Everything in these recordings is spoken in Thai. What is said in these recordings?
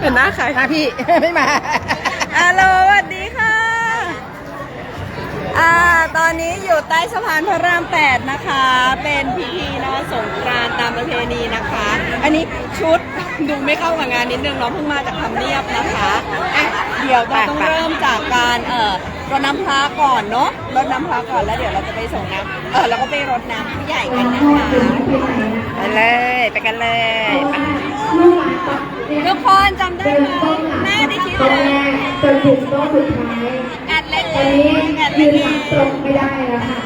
เป็นหน้าใครมาพี่ ไม่มาฮัลโหลสวัสดีค่ะ อ่า ตอนนี้อยู่ใต้สะพานพระราม8นะคะ เป็นพิธีนะสงกรานต์ตามประเพณีนะคะ อันนี้ชุดดูไม่เข้ากับงานนิดนึงเนาะเพิ่งมาจากทำเนียบนะคะอะเดี๋ยวเราต้องไปๆเริ่มจากการเอ่อรดน้ำพระก่อนเนาะรดน้ำพระก่อนแล้วเดี๋ยวเราจะไปส่งน้ำเออแล้วก็ไปรดน้ำผู้ใหญ่กันนะคะ ไปเลย ไปกันเลยไป ทุกคนจำได้ไหมแม่ได้คิดตอนเลแรยจนถึงโต๊ะสุดท้ายแอดเล็กอันนี้ยืนตรงไม่ได้แล้วค่ะ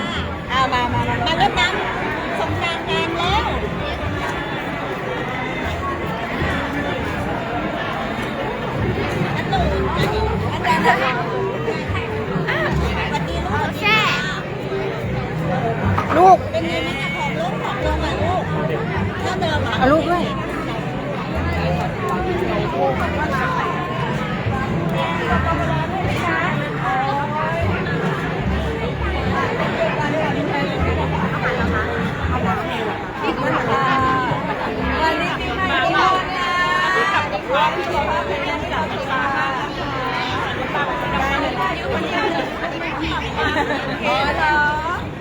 อ๋อเหรอ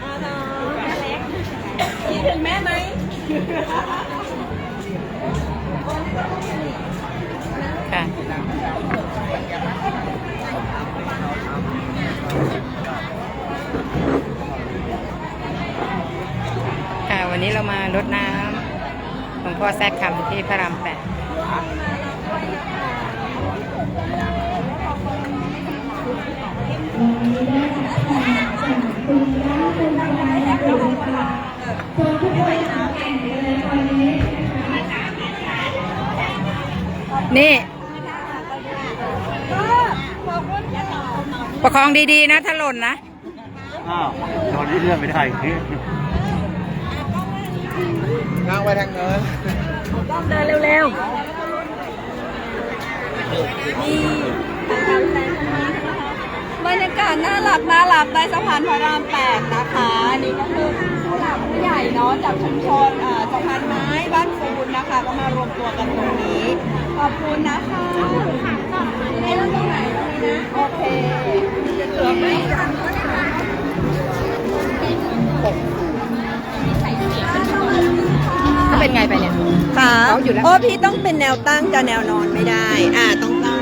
อ๋อเหรอแม่เล็กคิดถึงแม่ไหมค่ะค่ะ วันนี้เรามารดน้ำหลวงพ่อแซกคำที่พระรามแปด นี่ประคองดีๆนะถ้าหล่นนะ อ้าวตอนนี้เลื่อนไม่ได้นั่งไปทางเนินเดินเร็วๆนี่บรรยากาศน่ารักน่ารักใต้สะพานพระรามแปดนะคะอันนี้ก็คือผู้หลักผู้ใหญ่เนาะจากชุมชนเอ่อสะพานไม้บ้านฟูนนะคะ ก็มารวมตัวกันตรงนี้ ขอบคุณนะคะให้เราตรงไหนตรงนี้นะ โอเคเหลือไหมเขาเป็นไงไปเนี่ย ค่ะเขาอยู่แล้วโอ้พี่ต้องเป็นแนวตั้งจะแนวนอนไม่ได้ อ่าต้องตั้ง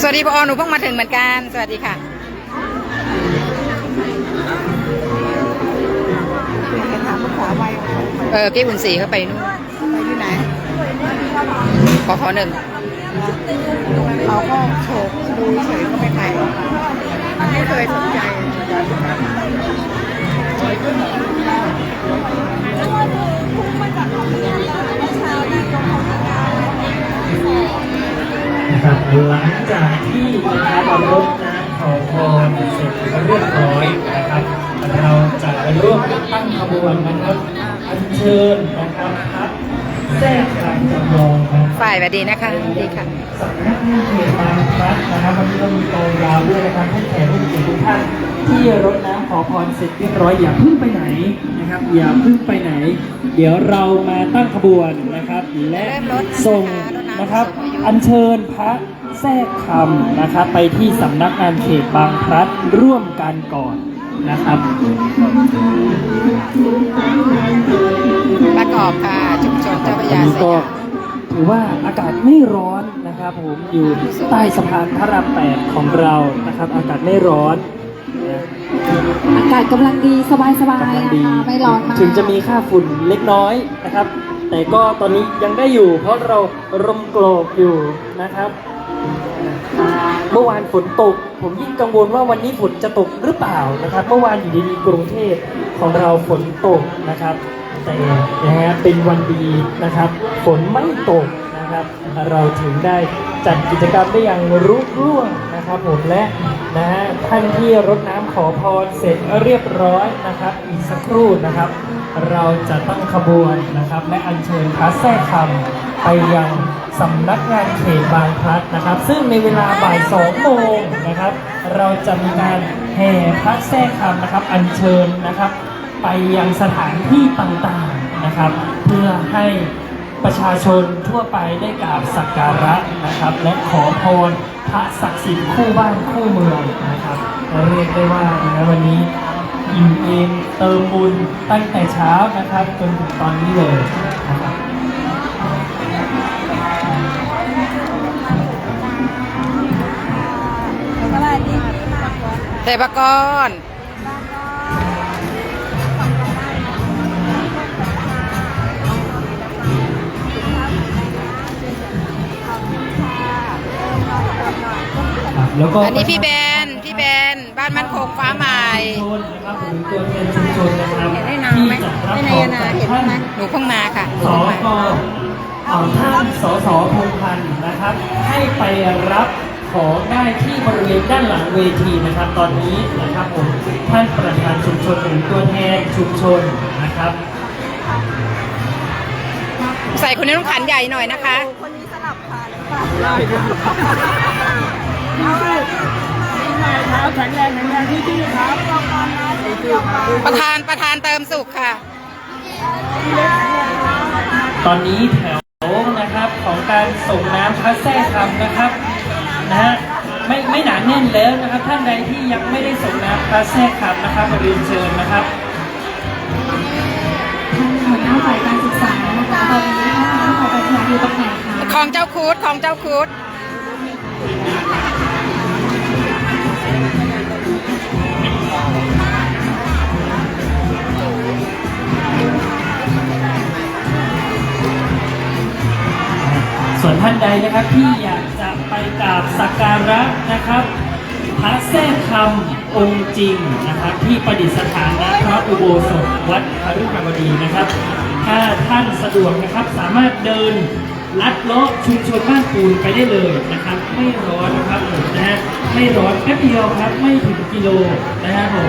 สวัสดีพอหนูเพิ่งมาถึงเหมือนกัน สวัสดีค่ะ เออพี่อุ่นสีเขาไปนู่นไปอยู่ไหนขอขอหนึ่งเขาก็โฉบดูเฉยก็ไปถ่ายไม่เคยสนใจเช้านั่งตรงของงานนะครับหลังจากที่นะครับรดน้ำขอพรเสร็จเรียบร้อยนะครับ เราจะร่วมตั้งขบวนนะครับ อัญเชิญนะครับพระแทรกการจำลองนะครับฝ่ายสวัสดีนะคะสวัสดีค่ะสำนักงานเขตบางพลัดนะครับวันนี้เรามีกองยาวด้วยนะครับให้แขกผู้มีเกียรติทุกท่านที่รดน้ำขอพรเสร็จเรียบร้อยอย่าเพิ่งไปไหนนะครับ อย่าเพิ่งไปไหน เดี๋ยวเรามาตั้งขบวนนะครับ และเริ่มรดส่งนะคะนะครับรดน้ำผู้สูงอายุอัญเชิญพระแทรกคำนะครับ ไปที่สำนักงานเขตบางพลัดร่วมกันก่อน นะครับ ประกอบค่ะชุมชนเจ้าพระยาอันนี้สก็ยามถือว่าอากาศไม่ร้อนนะครับ ผมอยู่ใต้สะพานพระรามแปดของเรานะครับ อากาศไม่ร้อนนะอากาศกำลังดีสบายสบายกำลังอะดีค่ะไม่ร้อนมากถึงจะมีค่าฝุ่นเล็กน้อยนะครับ แต่ก็ตอนนี้ยังได้อยู่ เพราะเรารมโกรกอยู่นะครับ เมื่อวานฝนตก ผมยิ่งกังวลว่าวันนี้ฝนจะตกหรือเปล่านะครับ เมื่อวานอยู่ดีๆกรุงเทพของเราฝนตกนะครับ แต่นะฮะเป็นวันดีนะครับ ฝนไม่ตกนะครับ เราถึงได้จัดกิจกรรมได้อย่างรุ่งร่วงนะครับ ผมและนะฮะท่านที่รดน้ำขอพรเสร็จเรียบร้อยนะครับ อีกสักครู่นะครับ เราจะตั้งขบวนนะครับ และอัญเชิญพระแท้คำไปยัง สำนักงานเขตบางพลัดนะครับ ซึ่งในเวลาบ่ายสองโมงนะครับ เราจะมีการแห่พระแท้คำนะครับ อัญเชิญนะครับ ไปยังสถานที่ต่างๆนะครับ เพื่อให้ประชาชนทั่วไปได้กราบสักการะนะครับ และขอพรพระศักดิ์สิทธิ์คู่บ้านคู่เมืองนะครับเรียกได้ว่าในวันนี้อิ่มเอมเติมบุญตั้งแต่เช้านะครับจนถึงตอนนี้เลยนะครับ เทปกรครับแล้วก็อันนี้พี่เบน พี่เบน บ้านมันคงฟ้าใหม่ชุมชนนะครับหรือตัวแทนชุมชนนะครับเห็นได้นานไหมที่จะรับไม่ขนาอนงนาจากเห็นท่านไหมหนูเพิ่งมาค่ะหนูสเพิ่งกมาเอาท่านสสพงพันธ์นะครับ ให้ไปรับ ของได้ที่บริเวณด้านหลังเวทีนะครับ ตอนนี้นะครับผมท่านประธานชุมชนหรือตัวแทนชุมชนนะครับ ใส่คนนี้ต้องขันใหญ่หน่อยนะคะ คนนี้สลับค่ะได้เอาเลยครับแข็งแรงแข็งแรงที่ที่ครับรางวัลนะที่เดียวกันประธานประธานเติมสุขค่ะ ตอนนี้แถวนะครับของการส่งน้ำพระแท้คำนะครับ นะฮะไม่ไม่หนาแน่นแล้วนะครับ ท่านใดที่ยังไม่ได้ส่งน้ำพระแท้คำนะครับเรียนเชิญนะครับท่านหัวหน้าฝ่ายการศึกษานะคะตอนนี้ท่านหัวหน้าฝ่ายการศึกษาอยู่ตรงไหนคะของเจ้าคูดของเจ้าคูดส่วนท่านใดนะครับที่อยากจะไปก ราบสักการะนะครับ พระแท้คำองค์จริงนะครับ ที่ประดิษฐานณพระอุโบสถวัดพฤกษบดีนะครับ ถ้าท่านสะดวกนะครับสามารถเดินลัดเลาะชุมชนบ้านปูนไปได้เลยนะครับ ไม่ร้อนนะครับผมนะฮะไม่ร้อนแป๊บเดียวครับไม่ถึงกิโลนะฮะผม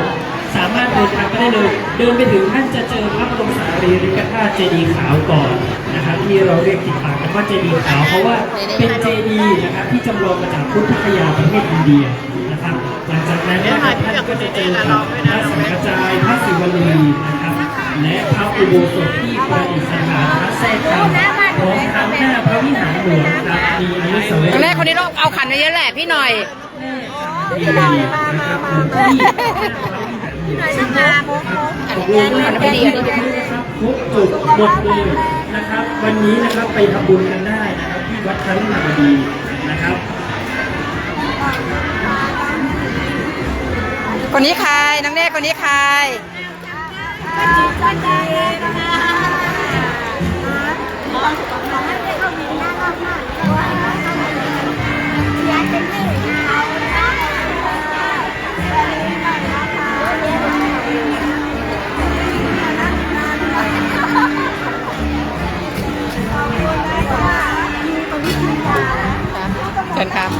สามารถเดินทางไปได้เลย เดินไปถึงท่านจะเจอพระบรมสารีริกธาตุเจดีย์ขาวก่อนนะครับที่เราเรียกติดปากกันว่าเจดีย์ขาวเพราะว่าเป็นเจดีย์นะครับที่จำลองมาจากพุทธคยาประเทศอินเดียนะครับหลังจากนั้นเนี่ยท่านก็จะเจอกับพระสังฆจายพระศิวลีนะครับและพระอุโบสถที่ประดิษฐานพระแท้คำพร้อมทั้งหน้าพระวิหารหลวงครับมีอนุสาวรีตอนแรกย์คนนี้ต้องเอาขันไว้เยอะแหละพี่หน่อย ที่ นะครับที่อันนี้ขันไม่ดีอันนี้ดีทุกจุดหมดเลยนะครับ วันนี้นะครับไปทำบุญกันได้นะครับที่วัดคารุณาวดีนะครับคนนี้ใครน้องเน่คนนี้ใครจันดีนะคะ เชิญครับ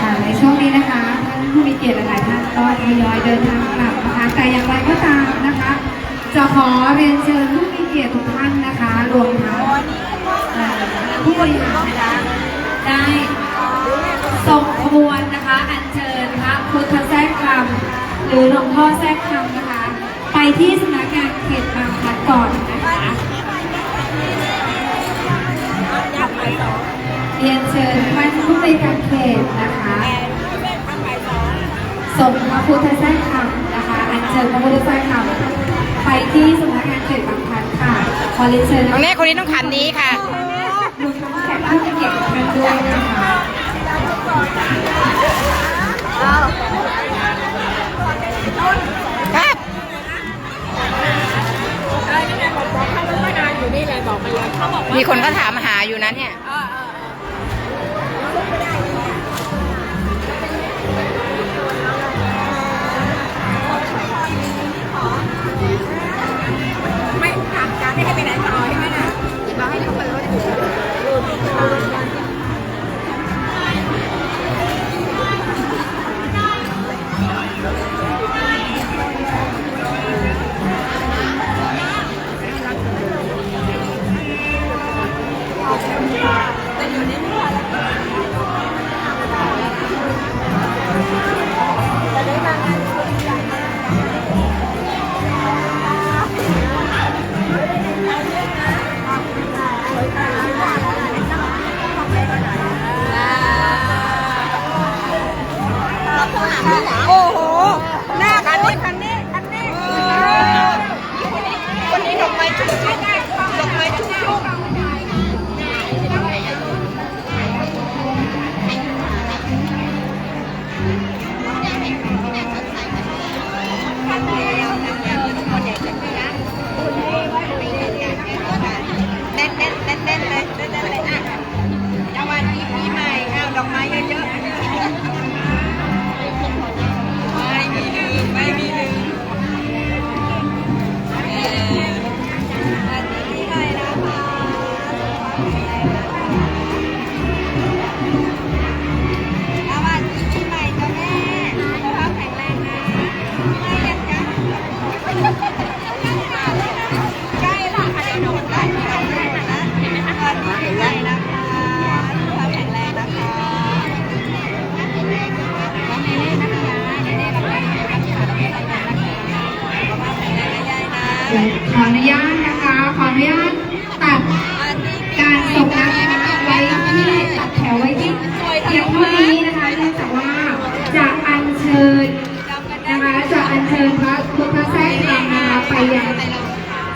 ค่ะในช่วงนี้นะคะท่านผู้มีเกียรติหลายท่านก็ทยอยเดินทางกลับนะคะ แต่อย่างไรก็ตามนะคะ จะขอเรียนเชิญผู้มีเกียรติทุกท่านนะคะ รวมทั้งผู้บริหารนะคะได้ส่งขบวนนะคะ อัญเชิญพระพุทธแทรกคำหรือหลวงพ่อแทรกคำนะคะ ไปที่สำนักงานเขตบางพลัดก่อนนะคะ เรียนเชิญท่านผู้ในวยการเขตนะคะส่งพระพุทธแท้คำนะคะ อัญเชิญพระพุทธแท้คำไปที่สำนักงานเขตบางพลัดค่ะ ขอเรียนเชิญน้องเน่คนนี้ต้องขันนี้ค่ะรวมทั้งแขกผู้มีเกียรติทุกท่านด้วยนะคะครับ มีคนก็ถามหาอยู่นะเนี่ยไม่ถามการไม่ให้ไปไหนต่อใช่ไหมน่ะเราให้เขาไปร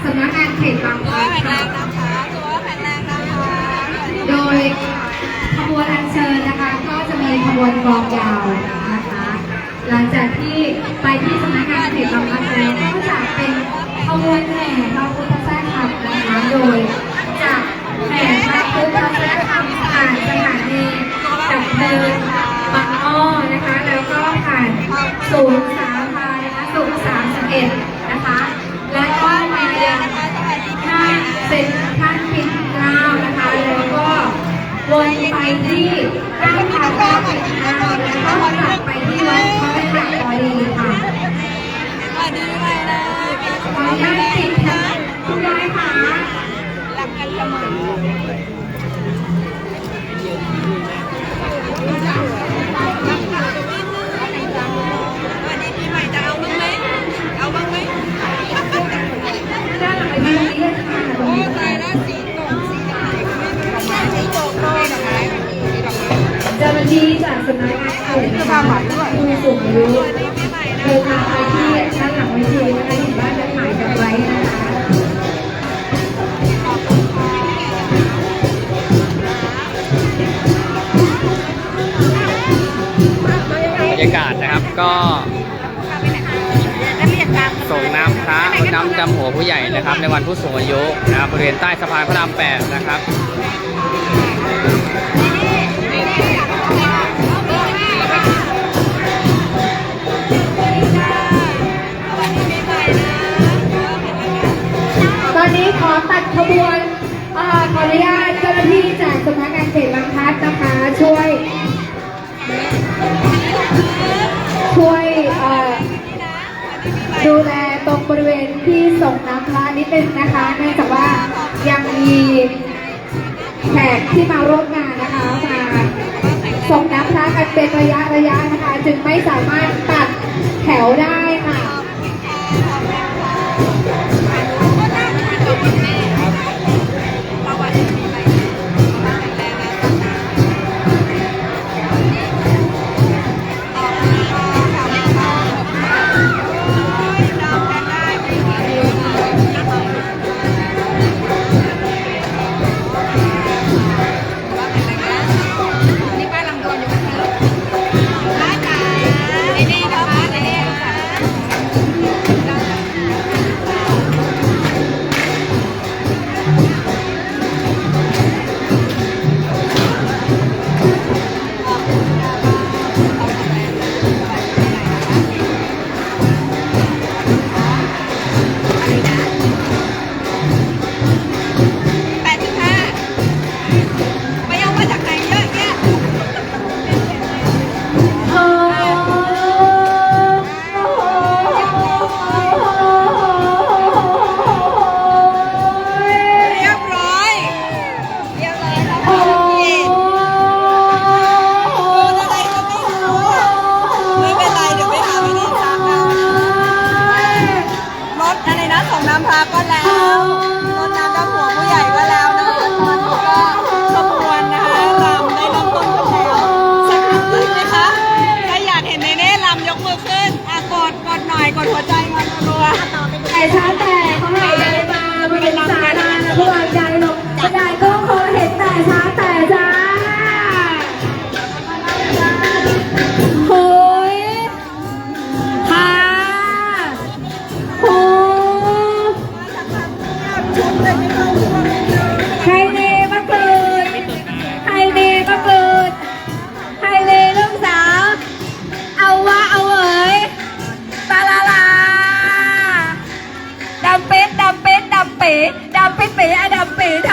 สำนักงานเขตบางพตัวลัดแข็งแรค่ะงนะคะตัวแข็งแรงนะคะโดยขบวนอัญเชิญนะคะ ก็จะมีขบวนกลองยาวนะคะ หลังจากที่ไปที่สำนักงานเขตบางพลัดแล้วก็จะเป็นขบวนแห่พระพุทธแท้งนะคะโดยจะแห่พระพุทธแท้งผ่านสถานีดับเพลิงบางอ้อนะคะ แล้วก็ผ่านศูนย์สาธารณสุข31 นะคะ แล้วก็มายังห้าง เซ็นทรัลปิ่นเกล้านะคะ แล้วก็วนไปที่ รดน้ำหัวผู้ใหญ่นะครับ ในวันผู้สูงอายุนะครับบริเวณใต้สะพานพระรามแปดนะครับตอนนี้ขอตัดขบวนอขออนุญาตเจ้าหน้าที่จากส บริเวณที่ส่งน้ำพระนิดนึงนะคะเนื่องจากว่ายังมีแขกที่มาร่วมงานนะคะมาส่งน้ำพระกันเป็นระยะระยะนะคะ จึงไม่สามารถตัดแถวได้ค่ะ กมือขึ้นอะกดกดหน่อยกดหัวใจมันรัวแต่ช้าแต่เขาหายใจมามันเป็นสาธารณะผู้วางใจ paid